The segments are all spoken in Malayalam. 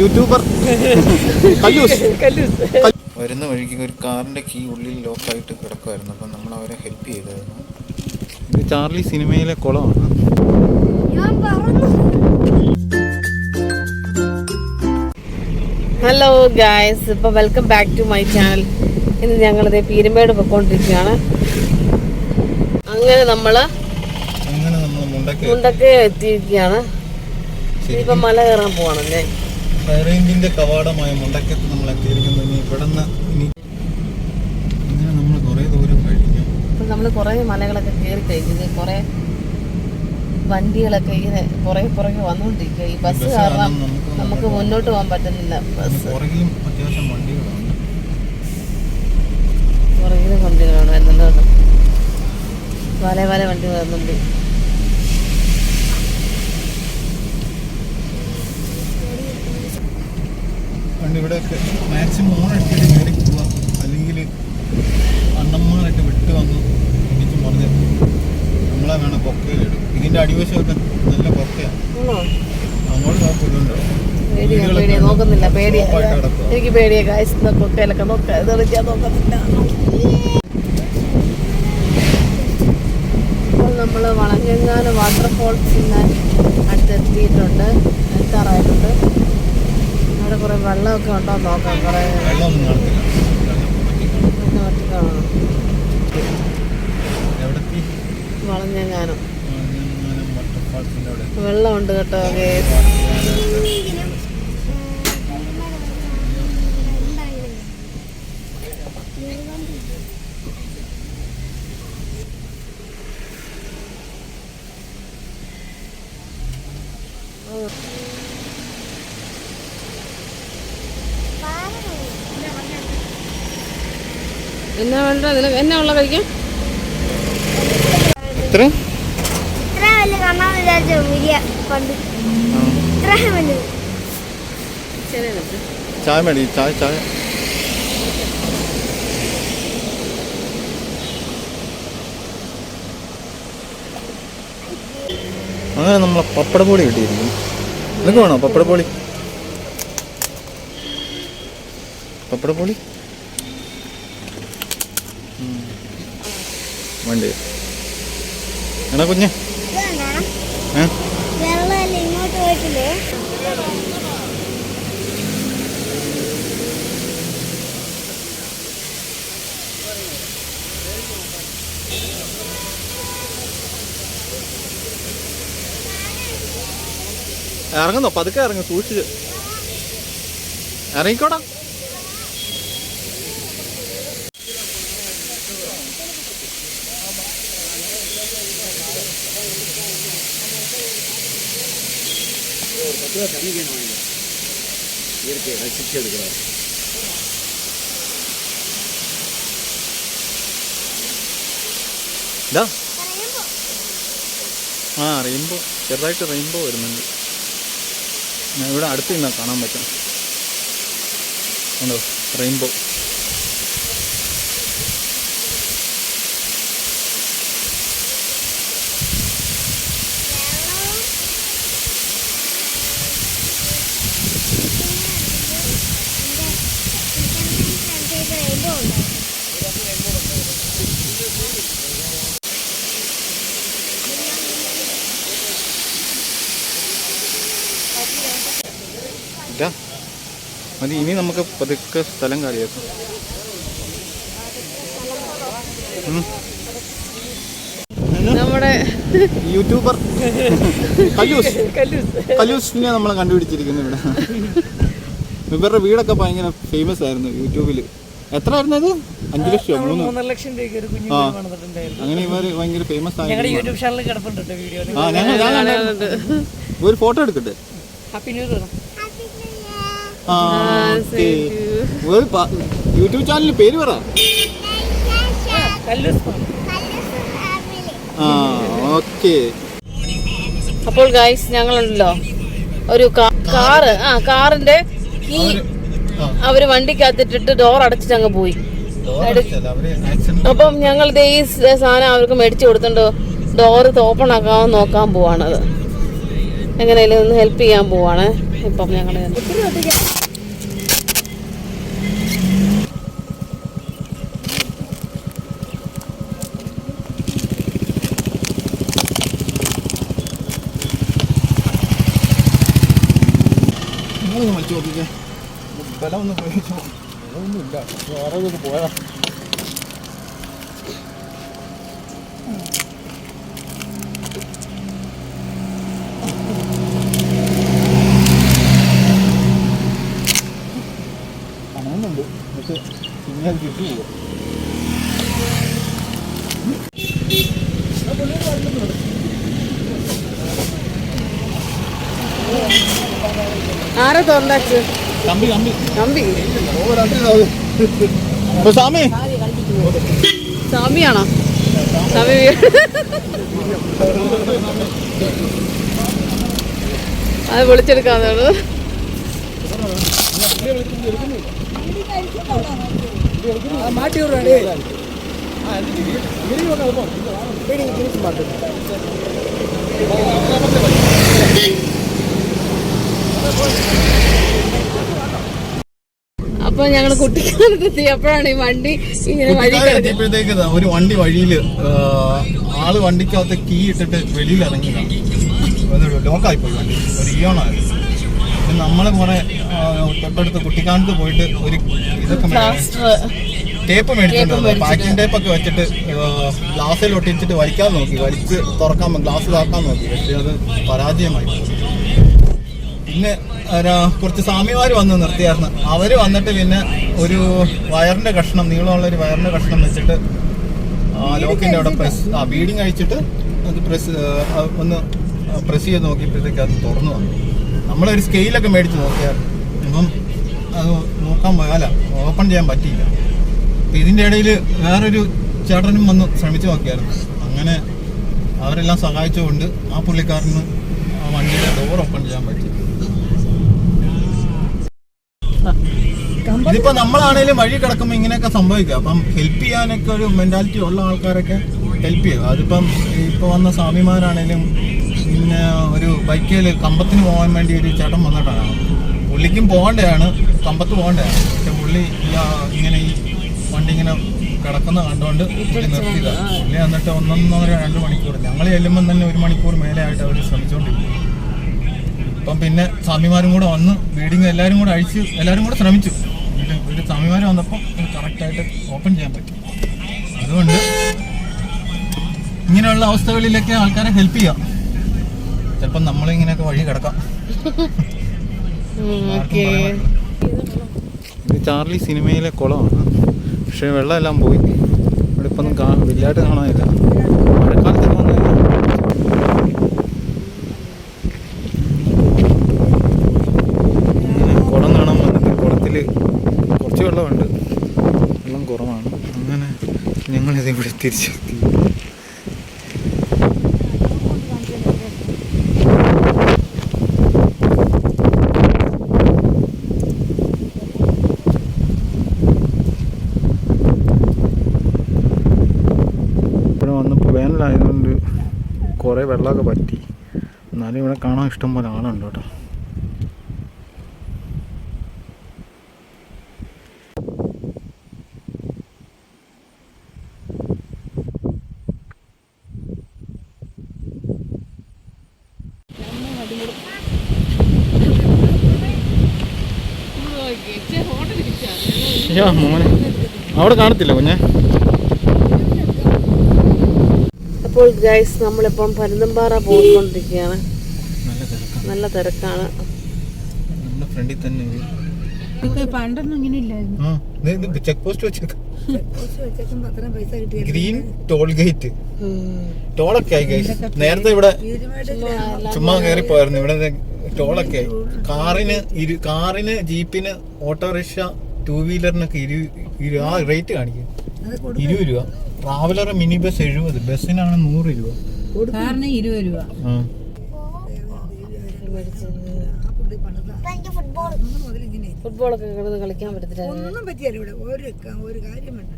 യൂട്യൂബർ വരുന്ന വഴിക്ക് ഒരു കാറിന്റെ കീ ഉള്ളിൽ ലോക്കായിട്ട് കിടക്കുമായിരുന്നു അപ്പം നമ്മൾ അവരെ ഹെൽപ്പ് ചെയ്തായിരുന്നു. ഇത് ചാർലി സിനിമയിലെ കുളമാണ്. ഹലോ ഗായ്സ് ഇപ്പോൾ welcome back to my channel ഇന്ന് ഞങ്ങളിത് പീരുമേട് പൊക്കോണ്ടിരിക്കുകയാണ് അങ്ങനെ നമ്മൾ നമ്മൾ മുണ്ടക്ക് മുണ്ടക്കെ എത്തിയിരിക്കുകയാണ്. ഇപ്പൊ മല കയറാൻ പോവാണല്ലേ? ഫയറേഞ്ചിന്റെ കവാടമായ മുണ്ടക്കത്ത് നമ്മൾ എത്തിയിരിക്കുന്നു. ഇനി ഇവിടുന്ന് ഇനി അങ്ങനെ നമ്മൾ കുറേ ദൂരം കഴിഞ്ഞു. നമ്മൾ കുറെ മലകളൊക്കെ കയറി കഴിഞ്ഞത് കുറെ വണ്ടികളൊക്കെ ഇങ്ങനെ കുറെ പുറകെ വന്നുകൊണ്ടിരിക്കുക. ഈ ബസ് കാരണം നമുക്ക് നമുക്ക് മുന്നോട്ട് പോകാൻ പറ്റുന്നില്ല. ബസ്. പുറകിലും അത്യാവശ്യം വണ്ടികളാണ്. പുറകിൽ വണ്ടികളാണ് വരുന്നുണ്ട് പല പല വണ്ടി വരുന്നുണ്ട്. പണ്ട് ഇവിടെയൊക്കെ മാക്സിമം ഓൺ അടിച്ചിട്ട് കയറി പോവാ. അല്ലെങ്കിൽ അണ്ണന്മാരൊക്കെ വിട്ട് വന്ന് എനിക്ക് മറിഞ്ഞ് നമ്മളെ വേണം കൊക്കയിലിടും ഇതിന്റെ അടിവശമൊക്കെ നല്ല കൊക്കയാണ് അങ്ങോട്ട് നോക്കുന്നുണ്ടോ നോക്കുന്നില്ല പേടിയാ. എനിക്ക് പേടിയാ കാശ് കൊക്കയിലൊക്കെ നോക്കാം ഇത് ഞാൻ നോക്കുന്നില്ല. ഇപ്പോൾ നമ്മൾ വളഞ്ഞെങ്ങാനം വാട്ടർഫോൾസിന് അടുത്തെത്തിയിട്ടുണ്ട്. എത്താറായിട്ടുണ്ട്. അവിടെ കുറേ വെള്ളമൊക്കെ ഉണ്ടോ നോക്കാം. കുറേ വളഞ്ഞെങ്ങാനം. വെള്ളമുണ്ട് കേട്ടോ guys. എന്നാ വേണ്ട നിനക്ക് എന്നാ ഉള്ള കഴിക്കാൻ എത്ര ഇത്ര വലിയ കണ്ണാൻ വിചാരിച്ചു വലിയ എന്നാ ഇത്ര? കഴിക്കാം ചായ മേടി ചായ ചായ. അങ്ങനെ നമ്മളെ പപ്പടപ്പൊടി കിട്ടിയിരിക്കും നിങ്ങൾക്ക് വേണോ പപ്പട പൊളി പപ്പട ഉം. വേണ്ടേ. എന്നാ കുഞ്ഞ്. ഇറങ്ങുന്നോ? പതുക്കെ വെള്ളമല്ല സൂക്ഷിച്ച്. പോയിട്ടില്ലേ പതുക്കെ ഇറങ്ങും സൂക്ഷിച്ച് ഇറങ്ങിക്കോടാ ഇതാ. ആ റെയിൻബോ. ചെറുതായിട്ട് റെയിൻബോ വരുന്നുണ്ട്. ഞാൻ ഇവിടെ അടുത്ത് നിന്നാ കാണാൻ പറ്റും ഉണ്ടോ? റെയിൻബോ. ഇതാ മതി ഇനി നമുക്ക് പതുക്കെ സ്ഥലം കാലിയാക്കാം. നമ്മുടെ യൂട്യൂബർ. കല്ലൂസ്. കല്ലൂസ്. കല്ലൂസിനെ നമ്മൾ കണ്ടുപിടിച്ചിരിക്കുന്നു ഇവിടെ. ഇവരുടെ വീടൊക്കെ ഭയങ്കര ഫേമസ് ആയിരുന്നു യൂട്യൂബിൽ എത്ര ആയിരുന്നു അത്? അഞ്ചു ലക്ഷം മൂന്ന്. ലക്ഷം ആ. അങ്ങനെ ഇവർ ഭയങ്കര ഫേമസ് ആയിരുന്നു യൂട്യൂബ് ചാനലിൽ കിടപ്പുണ്ട് വീഡിയോ. ആ ഞങ്ങൾ. ഒരു ഫോട്ടോ എടുക്കട്ടെ ഹാപ്പി ന്യൂ ഇയർ യൂട്യൂബ് ചാനലിന് പേര് പറ. കല്ലൂസ് ആ ഓക്കെ. അപ്പോൾ ഗൈസ് ഞങ്ങളുണ്ടല്ലോ. ഒരു കാറ് ആ കാറിന്റെ ഈ അവർ വണ്ടിക്കകത്തിട്ടിട്ട് ഡോർ അടച്ചിട്ട് അങ്ങ് പോയി. അപ്പം ഞങ്ങൾ ദേ ഈ സാധനം അവർക്ക് മേടിച്ചു കൊടുത്തുണ്ട് ഡോറ് ഓപ്പൺ ആക്കാൻ നോക്കാൻ പോവാണത്. എങ്ങനെയാലും ഒന്ന് ഹെൽപ്പ് ചെയ്യാൻ പോവാണ്. ഇപ്പം ഞങ്ങൾ വലിച്ചു നോക്കിക്കേ. ബലം ഒന്ന് പ്രയോഗിച്ചോ ബലമൊന്നും ഇല്ല വേറെ ഇത് പോയതാ കാണുന്നുണ്ട് പക്ഷെ അത് പോവാ ആരാ തുറന്നാച്ച് കമ്പി കമ്പി നമ്പി അപ്പൊ സ്വാമി സ്വാമിയാണോ സ്വാമി വീ- അത് വിളിച്ചെടുക്കാന്നുള്ളൂ மாட்டி விடுறாடி അപ്പൊ ഞങ്ങൾ കുട്ടിക്കാലത്ത് എത്തിയപ്പോഴാണ് ഈ വണ്ടി ഇങ്ങനെ വഴി കഴിഞ്ഞപ്പോഴത്തേക്ക് എത്തിയപ്പോഴത്തേക്ക് ഒരു വണ്ടി വഴിയിൽ ആൾ വണ്ടിക്കകത്ത് കീ ഇട്ടിട്ട് വെളിയിൽ ഇറങ്ങിയതാണ് ലോക്കായി പോയി വണ്ടി. ഒരു ഇയോണായിരുന്നു നമ്മൾ കുറെ തൊട്ടടുത്ത് കുട്ടിക്കാലത്ത് പോയിട്ട് ഒരു ഇതൊക്കെ ടേപ്പ് മേടിച്ചിട്ടുണ്ട്. പാക്കിംഗ് ടേപ്പ് ഒക്കെ വെച്ചിട്ട് ഗ്ലാസ്സിൽ ഒട്ടിച്ചിട്ട് വലിക്കാൻ നോക്കി. വലിച്ച് തുറക്കാൻ ഗ്ലാസ് ഇതാക്കാൻ നോക്കി. പക്ഷെ അത് പരാജയമായി. പിന്നെ കുറച്ച് സ്വാമിമാർ വന്ന് നിർത്തിയായിരുന്നു അവർ വന്നിട്ട് പിന്നെ ഒരു വയറിന്റെ കഷ്ണം നീളമുള്ള ഒരു വയറിന്റെ കഷ്ണം വെച്ചിട്ട് ലോക്കിന്റെ അവിടെ പ്രസ് ആ ബീഡിങ് അഴിച്ചിട്ട് അത് പ്രസ് ഒന്ന് പ്രസ് ചെയ്ത് നോക്കിയപ്പോഴത്തേക്ക് അത് തുറന്നു വന്നു. നമ്മളൊരു സ്കെയിലൊക്കെ മേടിച്ച് നോക്കിയായിരുന്നു അപ്പം അത് നോക്കാൻ പോയാല ഓപ്പൺ ചെയ്യാൻ പറ്റിയില്ല. അപ്പം ഇതിന്റെ ഇടയിൽ വേറൊരു ചേട്ടനും വന്ന് ശ്രമിച്ചു നോക്കിയായിരുന്നു. അങ്ങനെ അവരെല്ലാം സഹായിച്ചുകൊണ്ട് ആ പുള്ളിക്കാരന് ചെയ്യാൻ ഇതിപ്പോ നമ്മളാണേലും വഴി കിടക്കുമ്പോൾ ഇങ്ങനെയൊക്കെ സംഭവിക്കുക അപ്പം ഹെൽപ്പ് ചെയ്യാനൊക്കെ ഒരു മെന്റാലിറ്റി ഉള്ള ആൾക്കാരൊക്കെ ഹെൽപ്പ് ചെയ്യും. അതിപ്പം ഇപ്പൊ വന്ന സ്വാമിമാരാണേലും പിന്നെ ഒരു ബൈക്കിൽ കമ്പത്തിന് പോകാൻ വേണ്ടി ഒരു ചേട്ടൻ വന്നിട്ടാണ്. പുള്ളിക്കും പോകേണ്ടതാണ്. കമ്പത്ത് പോകേണ്ടതാണ്. പക്ഷെ പുള്ളി ഇങ്ങനെ ഈ വണ്ടി ഇങ്ങനെ കിടക്കുന്ന കണ്ടുകൊണ്ട് പുള്ളി നിർത്തിയതാ. പുള്ളി എന്നിട്ട് ഒന്നൊന്നര രണ്ട് മണിക്കൂർ. ഞങ്ങൾ ചെല്ലുമ്പം തന്നെ ഒരു മണിക്കൂർ മേലെ ആയിട്ട് അവർ ശ്രമിച്ചുകൊണ്ടിരിക്കും അപ്പം പിന്നെ സ്വാമിമാരും കൂടെ വന്ന് ബീഡിങ് എല്ലാവരും കൂടെ അഴിച്ച് എല്ലാവരും കൂടെ ശ്രമിച്ചു. ഒരു സ്വാമിമാർ വന്നപ്പോൾ കറക്റ്റായിട്ട് ഓപ്പൺ ചെയ്യാൻ പറ്റും. അതുകൊണ്ട് ഇങ്ങനെയുള്ള അവസ്ഥകളിലൊക്കെ ആൾക്കാരെ ഹെൽപ്പ് ചെയ്യാം. ചിലപ്പം നമ്മളിങ്ങനെയൊക്കെ വഴി കിടക്കാം. ഇത് ചാർലി സിനിമയിലെ കുളമാണ്. പക്ഷേ വെള്ളമെല്ലാം പോയി. ഇവിടെ ഇപ്പം കാ വലിയതായിട്ട് കാണാനില്ല. മഴക്കാലത്ത് ഇങ്ങനെ കുളം കാണാൻ വന്നിട്ട് കുളത്തിൽ കുറച്ച് വെള്ളമുണ്ട്. വെള്ളം കുറവാണ്. അങ്ങനെ ഞങ്ങളിത് ഇവിടെ തിരിച്ചെത്തി ഇവിടെ വന്നപ്പോൾ വേനലായതുകൊണ്ട് കുറേ വെള്ളമൊക്കെ പറ്റി. എന്നാലും ഇവിടെ കാണാൻ ഇഷ്ടം പോലെ ആളുണ്ട് കേട്ടോ. മോനെ. അവിടെ കാണത്തില്ല കുഞ്ഞെ? അപ്പോൾ ഗൈസ് നമ്മളിപ്പം പരുന്തമ്പാറ പോയിക്കൊണ്ടിരിക്കുകയാണ്. നല്ല തിരക്കാണ്. പണ്ടൊന്നും ഇങ്ങനെ ഇല്ലായിരുന്നു ചെക്ക് പോസ്റ്റ് വെച്ചേക്കാം. Green toll gate. ടോളൊക്കെ ആയി ഗൈസ് നേരത്തെ ഇവിടെ ചുമ്മാ കയറി പോയിരുന്നു ഇവിടെ ടോളൊക്കെ ആയി. കാറിന് ഇരു കാറിന് ജീപ്പിന് ഓട്ടോറിക്ഷ ടൂ വീലറിനൊക്കെ ഇരു ഇരു ആ റേറ്റ് കാണിക്കും. ഇരുപത് രൂപ. ട്രാവലർ മിനി ബസ് എഴുപത്. ബസ്സിനാണ് നൂറ് രൂപ. കാറിന് ഇരുപത് രൂപ. ഫുട്ബോൾ കിടന്ന് കളിക്കാൻ പറ്റത്തില്ല. ഒന്നും പറ്റിയല്ല ഇവിടെ ഒരു ഒരു കാര്യം വേണ്ട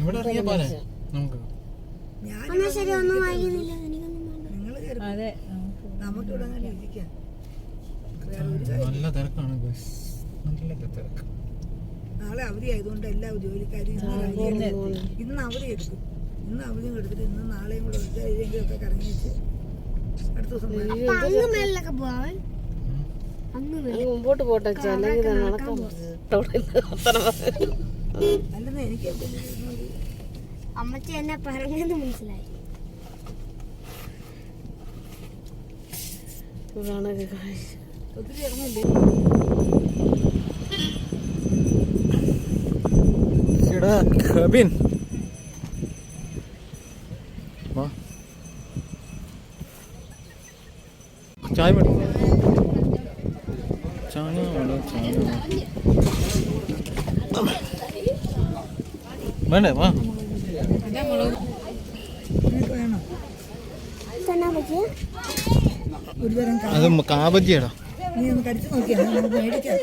ഇവിടെ ഇറങ്ങിയ പോലെ നമുക്ക്. എന്നാ ശരി ഒന്നും വാങ്ങിക്കുന്നില്ല എനിക്കൊന്നും വേണ്ട. നിങ്ങൾ അതെ. നമുക്ക് ഇവിടെ ഇരിക്കാം. നല്ല തിരക്കാണ് ബസ്. നല്ല തിരക്ക് നാളെ അവധി ആയതുകൊണ്ട് എല്ലാ ജോലിക്കാരും ഇന്ന് അവധി ഇന്ന് അവധി എടുക്കും. ഇന്ന് അവധി എടുത്തിട്ട് ഇന്ന് നാളെയും കൂടെ ഏതെങ്കിലും ഒക്കെ കറങ്ങി വെച്ച് അടുത്ത ദിവസം മുമ്പോട്ട് പോട്ടെ അല്ലെങ്കിൽ. അല്ലെന്ന് എനിക്ക് അമ്മച്ചി എന്നെ പറഞ്ഞെന്ന് മനസ്സിലായി. ഒത്തിരി ഇറങ്ങില്ലേ എടാ കബിൻ. ചായ മതി ചായ വേണം ചായ വേണ്ടേ. വാ. അത് കാബജിയാടാ. നീ ഒന്ന് കടിച്ചു നോക്കിയാ മേടിക്കാം.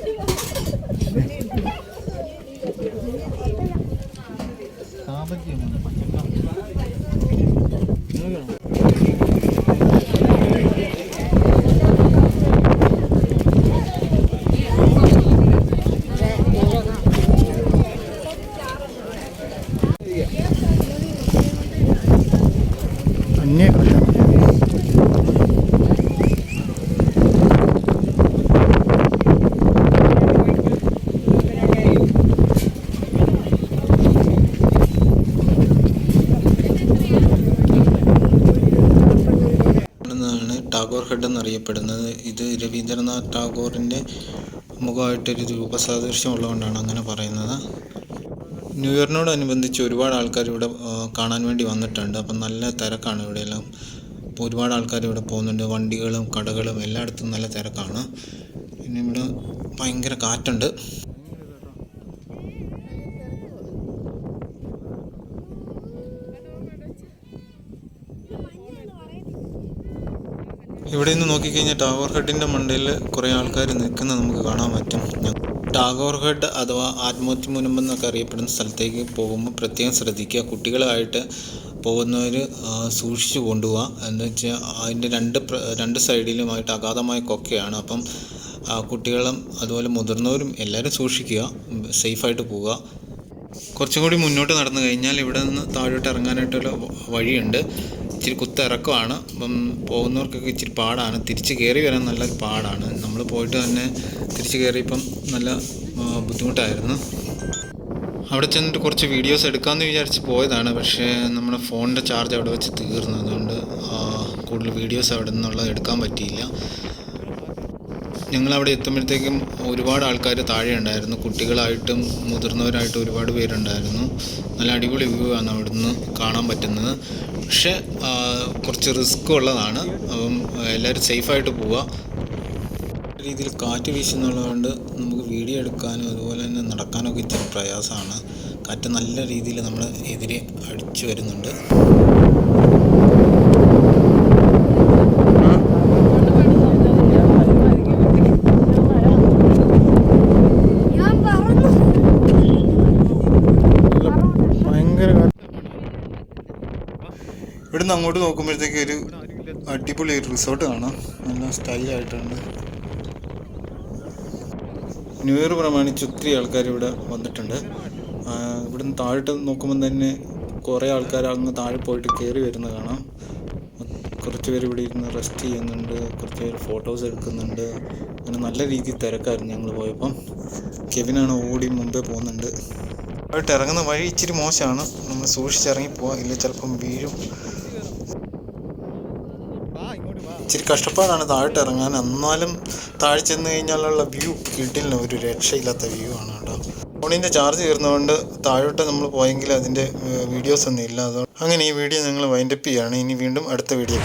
закинемо. ടാഗോറിന്റെ മുഖമായിട്ടൊരു രൂപസാദൃശ്യമുള്ളതുകൊണ്ടാണ് അങ്ങനെ പറയുന്നത്. ന്യൂ ഇയറിനോടനുബന്ധിച്ച് ഒരുപാട് ആൾക്കാർ ഇവിടെ കാണാൻ വേണ്ടി വന്നിട്ടുണ്ട്. അപ്പം നല്ല തിരക്കാണ് ഇവിടെയെല്ലാം അപ്പോൾ ഒരുപാട് ആൾക്കാർ ഇവിടെ പോകുന്നുണ്ട്. വണ്ടികളും കടകളും എല്ലായിടത്തും നല്ല തിരക്കാണ്. പിന്നെ ഇവിടെ ഭയങ്കര കാറ്റുണ്ട്. ഇവിടെ നിന്ന് നോക്കിക്കഴിഞ്ഞാൽ ടാഗോർ ഹെഡിന്റെ മണ്ടയിൽ കുറേ ആൾക്കാർ നിൽക്കുന്നത് നമുക്ക് കാണാൻ പറ്റും. ടാഗോർ ഹെഡ് അഥവാ ആത്മഹത്യ മുനമ്പ് എന്നൊക്കെ അറിയപ്പെടുന്ന സ്ഥലത്തേക്ക് പോകുമ്പോൾ പ്രത്യേകം ശ്രദ്ധിക്കുക. കുട്ടികളായിട്ട് പോകുന്നവർ സൂക്ഷിച്ചു കൊണ്ടുപോകുക എന്ന് വെച്ചാൽ അതിന്റെ രണ്ട് രണ്ട് സൈഡിലുമായിട്ട് അഗാധമായ കൊക്കയാണ്. അപ്പം കുട്ടികളും അതുപോലെ മുതിർന്നവരും എല്ലാവരും സൂക്ഷിക്കുക. സേഫായിട്ട് പോവുക. കുറച്ചും കൂടി മുന്നോട്ട് നടന്നു കഴിഞ്ഞാൽ ഇവിടെ നിന്ന് താഴോട്ട് ഇറങ്ങാനായിട്ടുള്ള വഴിയുണ്ട്. ഇച്ചിരി കുത്തിറക്കമാണ്. അപ്പം പോകുന്നവർക്കൊക്കെ ഇച്ചിരി പാടാണ്. തിരിച്ച് കയറി വരാൻ നല്ല പാടാണ്. നമ്മൾ പോയിട്ട് തന്നെ തിരിച്ച് കയറിയപ്പം നല്ല ബുദ്ധിമുട്ടായിരുന്നു. അവിടെ ചെന്നിട്ട് കുറച്ച് വീഡിയോസ് എടുക്കാമെന്ന് വിചാരിച്ച് പോയതാണ്. പക്ഷേ നമ്മുടെ ഫോണിന്റെ ചാർജ് അവിടെ വെച്ച് തീർന്നു. അതുകൊണ്ട് കൂടുതൽ വീഡിയോസ് അവിടെ നിന്നുള്ളത് എടുക്കാൻ പറ്റിയില്ല. ഞങ്ങളവിടെ എത്തുമ്പോഴത്തേക്കും ഒരുപാട് ആൾക്കാർ താഴെ ഉണ്ടായിരുന്നു കുട്ടികളായിട്ടും മുതിർന്നവരായിട്ടും ഒരുപാട് പേരുണ്ടായിരുന്നു. നല്ല അടിപൊളി വ്യൂ ആണ് അവിടുന്ന് കാണാൻ പറ്റുന്നത്. പക്ഷേ കുറച്ച് റിസ്ക് ഉള്ളതാണ്. അപ്പം എല്ലാവരും സേഫായിട്ട് പോവുക രീതിയിൽ കാറ്റ് വീശുന്നുള്ളതുകൊണ്ട് നമുക്ക് വീഡിയോ എടുക്കാനും അതുപോലെ തന്നെ നടക്കാനൊക്കെ ഇത്തിരി പ്രയാസമാണ്. കാറ്റ് നല്ല രീതിയിൽ നമ്മൾ എതിരെ അടിച്ചു വരുന്നുണ്ട്. ഇവിടുന്ന് അങ്ങോട്ട് നോക്കുമ്പോഴത്തേക്ക് ഒരു അടിപൊളി റിസോർട്ട് കാണാം. നല്ല സ്റ്റൈലായിട്ടുണ്ട് ന്യൂ ഇയർ പ്രമാണിച്ച് ഒത്തിരി ആൾക്കാർ ഇവിടെ വന്നിട്ടുണ്ട്. ഇവിടുന്ന് താഴോട്ട് നോക്കുമ്പോൾ തന്നെ കുറേ ആൾക്കാർ അങ്ങ് താഴെ പോയിട്ട് കയറി വരുന്നത് കാണാം. കുറച്ച് പേര് ഇവിടെ ഇരുന്ന് റെസ്റ്റ് ചെയ്യുന്നുണ്ട്. കുറച്ച് പേര് ഫോട്ടോസ് എടുക്കുന്നുണ്ട്. അങ്ങനെ നല്ല രീതിയിൽ തിരക്കായിരുന്നു ഞങ്ങൾ പോയപ്പം. കെവിനാണ് ഓടി മുമ്പേ പോകുന്നുണ്ട്. ഇറങ്ങുന്ന വഴി ഇച്ചിരി മോശമാണ്. നമ്മൾ സൂക്ഷിച്ചിറങ്ങി പോവാം. ഇല്ല ചിലപ്പം വീഴും. ഇച്ചിരി കഷ്ടപ്പാടാണ് താഴോട്ട് ഇറങ്ങാൻ എന്നാലും താഴെ ചെന്ന് കഴിഞ്ഞാലുള്ള വ്യൂ കിട്ടില്ല. ഒരു രക്ഷയില്ലാത്ത വ്യൂ ആണ് കേട്ടോ. ഫോണിന്റെ ചാർജ് തീർന്നുകൊണ്ട് താഴോട്ട് നമ്മൾ പോയെങ്കിൽ അതിന്റെ വീഡിയോസ് ഒന്നും ഇല്ല. അതുകൊണ്ട് അങ്ങനെ ഈ വീഡിയോ ഞങ്ങൾ വൈൻഡപ്പ് ചെയ്യുകയാണ് ഇനി വീണ്ടും അടുത്ത വീഡിയോ